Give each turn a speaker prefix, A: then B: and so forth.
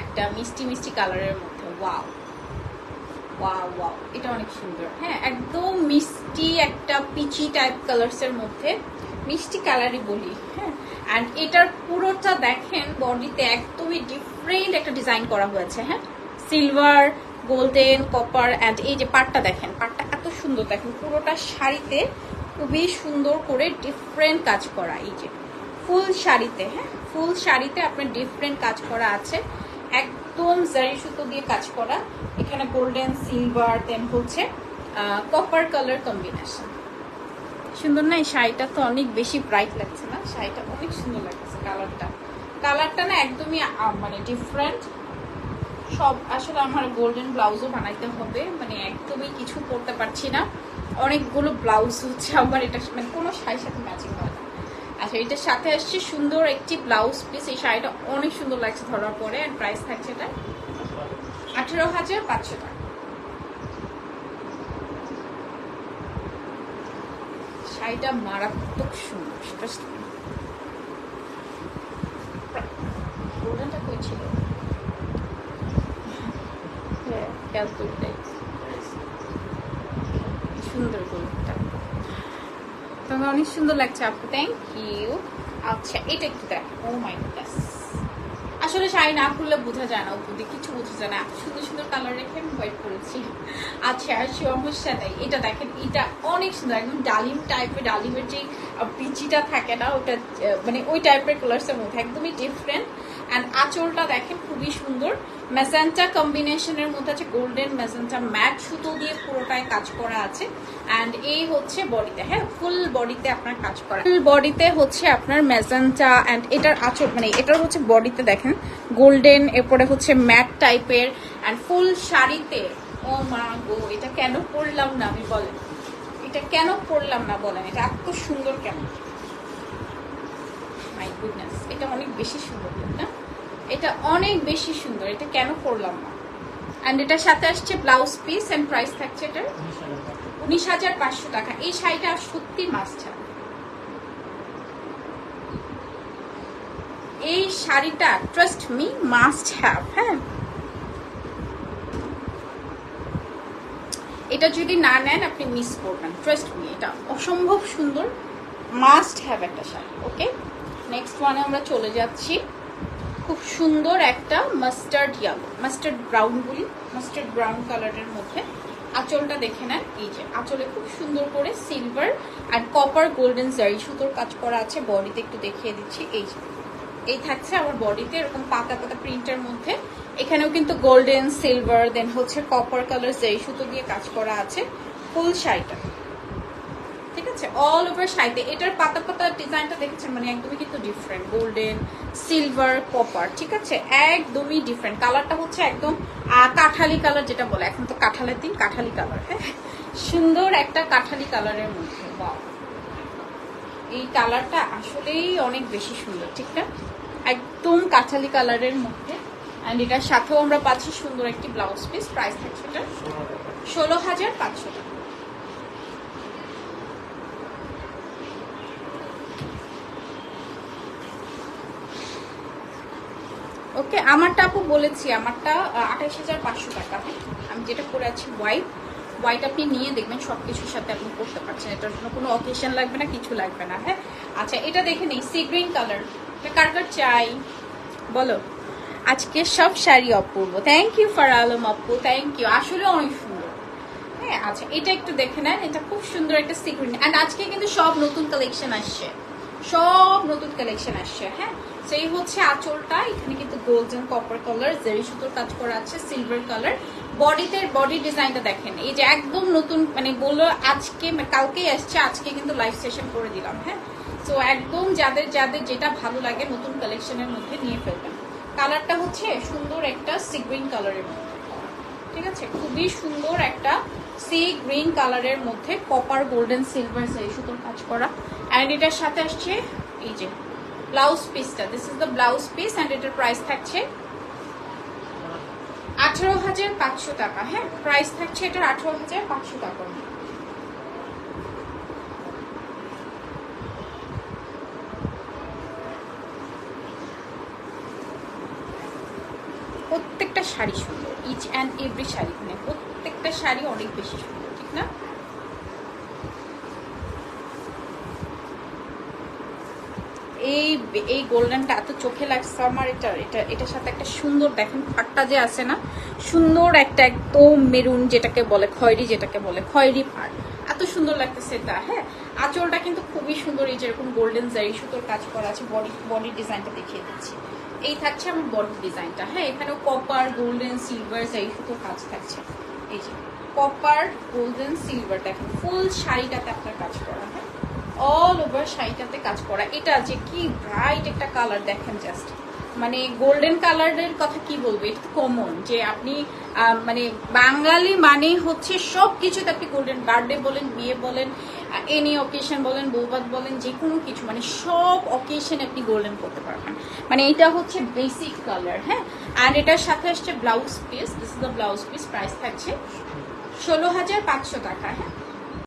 A: একটা মিষ্টি মিষ্টি কালারের মধ্যে, ওয়াও। ওয়াও ওয়াও, এটা অনেক সুন্দর। হ্যাঁ একদম মিষ্টি একটা পিচি টাইপ কালার্স এর মধ্যে মিষ্টি কালারই বলি হ্যাঁ। অ্যান্ড এটার পুরোটা দেখেন, বডিতে একদমই ডিফারেন্ট একটা ডিজাইন করা হয়েছে হ্যাঁ। সিলভার গোল্ডেন কপার অ্যান্ড এই যে পাটটা দেখেন, পাটটা এত সুন্দর দেখেন, পুরোটা শাড়িতে খুবই সুন্দর করে ডিফারেন্ট কাজ করা, এই যে। ফুল শাড়িতে হ্যাঁ। ফুল শাড়িতে আপনার ডিফারেন্ট কাজ করা আছে। একদম জারি সুতো দিয়ে কাজ করা। এখানে গোল্ডেন সিলভার দেন হচ্ছে কপার কালার কম্বিনেশন সুন্দর না? এই শাড়িটা তো অনেক বেশি ব্রাইট লাগছে না? শাড়িটা অনেক সুন্দর লাগছে কালারটা কালারটা না একদমই মানে ডিফারেন্ট সব, আসলে আমার গোল্ডেন ব্লাউজও বানাইতে হবে। মানে একদমই কিছু পরতে পারছি না। অনেকগুলো ব্লাউজ হচ্ছে আমার এটা মানে কোনো শাড়ির সাথে ম্যাচিং হয় না। এটার সাথে আসছে সুন্দর একটি ব্লাউজ পিস। এই শাড়িটা অনেক সুন্দর লাগছে ধরার পরে আর প্রাইস থাকছে এটা আঠেরো হাজার পাঁচশো টাকা। শাড়িটা মারাত্মক সুন্দর হ্যাঁ সুন্দর গোল্ডেনটা তোমাকে অনেক সুন্দর লাগছে আপু। থ্যাংক ইউ আচ্ছা এটা একটু দেখ। ও মাই গডনেস আসলে শাড়ি না খুললে বোঝা যায় না দিয়ে কিছু বোঝা যায় না। সুন্দর সুন্দর কালার রেখে আমি হোয়াইট করেছি আচ্ছা সমস্যা নেই এটা দেখেন, এটা অনেক সুন্দর, একদম ডালিম টাইপের ডালিমের যে পিচিটা থাকে না, ওটা মানে ওই টাইপের কালার্সের মধ্যে, একদমই ডিফারেন্ট অ্যান্ড আঁচলটা দেখেন, খুবই সুন্দর। ম্যাজেন্টা কম্বিনেশনের মধ্যে আছে গোল্ডেন ম্যাজেন্টা ম্যাট সুতো দিয়ে পুরোটায় কাজ করা আছে। অ্যান্ড এই হচ্ছে বডিতে হ্যাঁ ফুল বডিতে আপনার কাজ করা। ফুল বডিতে হচ্ছে আপনার ম্যাজেন্টা অ্যান্ড এটার আঁচল মানে এটার হচ্ছে বডিতে দেখেন গোল্ডেন, এরপরে হচ্ছে ম্যাট টাইপের অ্যান্ড ফুল শাড়িতে, ও মা গো, এটা কেন পরলাম না আমি বলেন। এটা কেন পরলাম না বলেন, এটা এত সুন্দর কেন? মাই গুডনেস এটা অনেক বেশি সুন্দর না? এটা অনেক বেশি সুন্দর, এটা কেন পরলাম না? অ্যান্ড এটার সাথে আসছে ব্লাউজ পিস অ্যান্ড প্রাইস থাকছে এটার? উনিশ হাজার পাঁচশো টাকা। এই শাড়িটা সত্যি মাস্ট এই শাড়িটা ট্রাস্ট মি মাস্ট হ্যাভ হ্যাঁ? এটা যদি না নেন, আপনি মিস করবেন ট্রাস্ট মি এটা অসম্ভব সুন্দর মাস্ট হ্যাভ একটা শাড়ি ওকে নেক্সট ওয়ানে আমরা চলে যাচ্ছি। খুব সুন্দর একটা মাস্টার্ড ইয়ালো মাস্টার্ড ব্রাউন বলি মাস্টার্ড ব্রাউন কালারের মধ্যে। আঁচলটা দেখে নেন, এই যে আঁচলে খুব সুন্দর করে সিলভার আর কপার গোল্ডেন জারি সুতোর কাজ করা আছে, বডিতে একটু দেখিয়ে দিচ্ছি, এই যে। এই থাকছে আমার বডিতে এরকম পাতা পাতা প্রিন্টের মধ্যে। এখানেও কিন্তু গোল্ডেন সিলভার দেন হচ্ছে কপার কালার জারি সুতো দিয়ে কাজ করা আছে। ফুল শাড়িটা। ঠিক আছে? অল ওভার শাড়িতে। এটার পাতা পাতা ডিজাইনটা দেখেছেন? মানে একদমই কিন্তু ডিফারেন্ট গোল্ডেন সিলভার কপার ঠিক আছে? একদমই ডিফারেন্ট কালারটা হচ্ছে একদম কাঠালি কালার যেটা বলে। এখন তো কাঁঠালের দিন কাঠালি কালার হ্যাঁ? সুন্দর একটা কাঠালি কালারের মধ্যে। বাহ এই কালারটা আসলেই অনেক বেশি সুন্দর, ঠিক না? একদম কাঠালি কালারের মধ্যে। অ্যান্ড এটার সাথেও আমরা পাচ্ছি সুন্দর একটি ব্লাউজ পিস প্রাইস থাকছে এটা ষোলো হাজার পাঁচশো টাকা। ওকে আমারটা আপু বলেছি, আমারটা আঠাইশ হাজার পাঁচশো টাকা। আমি যেটা পরে আছি হোয়াইট হোয়াইট আপনি নিয়ে দেখবেন সব কিছুর সাথে আপনি করতে পারছেন। এটার জন্য কোনো অকেশন লাগবে না, কিছু লাগবে না হ্যাঁ? আচ্ছা এটা দেখে নেই সি গ্রিন কালার কার কার চাই? বলো। আজকে সব শাড়ি অপূর্ব। থ্যাংক ইউ ফর আলম আপু থ্যাংক ইউ আসলে অনেক সুন্দর। হ্যাঁ আচ্ছা এটা একটু দেখে নেন, এটা খুব সুন্দর একটা সি গ্রিন অ্যান্ড আজকে কিন্তু সব নতুন কালেকশন আসছে। সব নতুন কালেকশন আসছে হ্যাঁ? সেই হচ্ছে আঁচলটা। এখানে কিন্তু গোল্ডেন কপার কালার জেরি সুতোর কাজ করা আছে সিলভার কালার বডিতে বডি ডিজাইনটা দেখেন। এই যে একদম নতুন মানে বলল আজকে কালকেই আসছে, আজকে কিন্তু লাইভ সেশন করে দিলাম হ্যাঁ? তো একদম যাদের যাদের যেটা ভালো লাগে নতুন কালেকশনের মধ্যে নিয়ে ফেলবেন। কালারটা হচ্ছে সুন্দর একটা সি গ্রিন কালারের মধ্যে। ঠিক আছে? খুবই সুন্দর একটা সি গ্রিন কালারের মধ্যে কপার গোল্ডেন সিলভার সেই সুতোর কাজ করা। অ্যান্ড এটার সাথে আসছে এই যে ব্লাউজ পিসটা this is the blouse piece and এটার প্রাইস থাকছে আঠারো হাজার পাঁচশো টাকা। হ্যাঁ প্রাইস থাকছে এটার আঠারো হাজার পাঁচশো টাকা। প্রত্যেকটা শাড়ি সুন্দর। Each and every sari. মানে প্রত্যেকটা শাড়ি অনেক বেশি সুন্দর, ঠিক না? এই এই গোল্ডেনটা এত চোখে লাগছে আমার, এটা এটা, এটার সাথে একটা সুন্দর, দেখেন পাটটা যে আছে না, সুন্দর একটা একদম মেরুন যেটাকে বলে খয়েরি, যেটাকে বলে খয়েরি পাট এত সুন্দর লাগতেছে এটা হ্যাঁ? আঁচলটা কিন্তু খুবই সুন্দর, এই যেরকম গোল্ডেন জারি সুতোর কাজ করা আছে, বডি বডি ডিজাইনটা দেখিয়ে দিচ্ছি। এই থাকছে আমার বডি ডিজাইনটা হ্যাঁ? এখানেও কপার গোল্ডেন সিলভার জারি সুতোর কাজ থাকছে। এই যে কপার গোল্ডেন সিলভার দেখেন ফুল শাড়িটাতে আপনার কাজ করা হ্যাঁ? অল ওভার শাড়িটাতে কাজ করা। এটা যে কি ব্রাইট একটা কালার দেখেন জাস্ট মানে গোল্ডেন কালারের কথা কি বলব? এটা কমন যে আপনি মানে বাঙালি মানে হচ্ছে সব কিছুতে আপনি গোল্ডেন বার্থডে বলেন, বিয়ে বলেন এনি অকেশন বলেন বৌবাদ বলেন, যে কোনো কিছু মানে সব অকেশনে আপনি গোল্ডেন করতে পারবেন। মানে এটা হচ্ছে বেসিক কালার হ্যাঁ? আর এটার সাথে আসছে blouse piece this is the blouse piece price থাকছে ষোলো হাজার পাঁচশো টাকা হ্যাঁ?